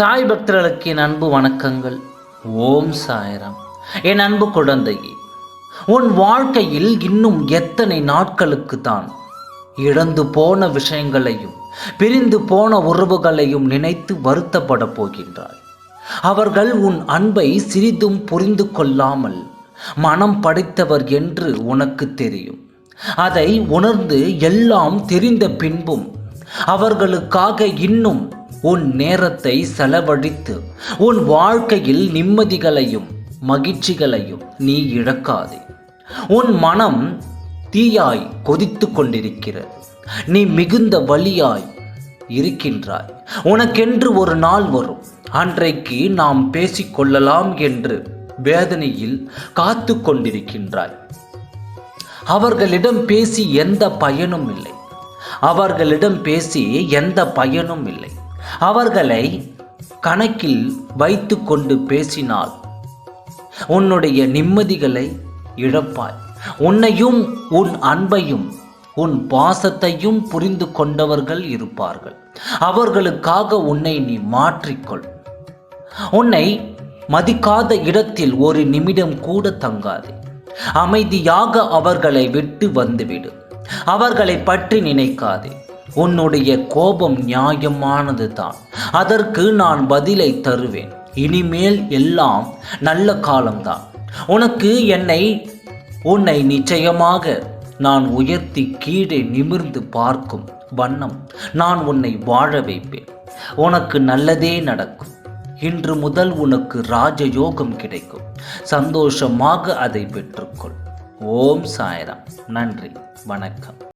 சாய் பக்தர்களுக்கு என் அன்பு வணக்கங்கள். ஓம் சாயராம். என் அன்பு குழந்தையே உன் வாழ்க்கையில் இன்னும் எத்தனை நாட்களுக்கு தான் இழந்து போன விஷயங்களையும் பிரிந்து போன உறவுகளையும் நினைத்து வருத்தப்பட போகின்றாய். அவர்கள் உன் அன்பை சிறிதும் புரிந்து கொள்ளாமல் மனம் படைத்தவர் என்று உனக்கு தெரியும். அதை உணர்ந்து எல்லாம் தெரிந்த பின்பும் அவர்களுக்காக இன்னும் உன் நேரத்தை செலவழித்து உன் வாழ்க்கையில் நிம்மதிகளையும் மகிழ்ச்சிகளையும் நீ இழக்காதே. உன் மனம் தீயாய் கொதித்து கொண்டிருக்கிறது. நீ மிகுந்த வலியாய் இருக்கின்றாய். உனக்கென்று ஒரு நாள் வரும். அன்றைக்கு நாம் பேசிக்கொள்ளலாம் என்று வேதனையில் காத்து கொண்டிருக்கின்றாய். அவர்களிடம் பேசி எந்த பயனும் இல்லை. அவர்களிடம் பேசி எந்த பயனும் இல்லை. அவர்களை கணக்கில் வைத்து கொண்டு பேசினால் உன்னுடைய நிம்மதிகளை இழப்பாய். உன்னையும் உன் அன்பையும் உன் பாசத்தையும் புரிந்து கொண்டவர்கள் இருப்பார்கள். அவர்களுக்காக உன்னை நீ மாற்றிக்கொள். உன்னை மதிக்காத இடத்தில் ஒரு நிமிடம் கூட தங்காதே. அமைதியாக அவர்களை விட்டு வந்துவிடு. அவர்களை பற்றி நினைக்காதே. உன்னுடைய கோபம் நியாயமானது தான் அதற்கு நான் பதிலை தருவேன். இனிமேல் எல்லாம் நல்ல காலம்தான். உனக்கு என்னை உன்னை நிச்சயமாக நான் உயர்த்தி கீழே நிமிர்ந்து பார்க்கும் வண்ணம் நான் உன்னை வாழ வைப்பேன். உனக்கு நல்லதே நடக்கும். இன்று முதல் உனக்கு ராஜயோகம் கிடைக்கும். சந்தோஷமாக அதை பெற்றுக்கொள். ஓம் சாய்ராம். நன்றி. வணக்கம்.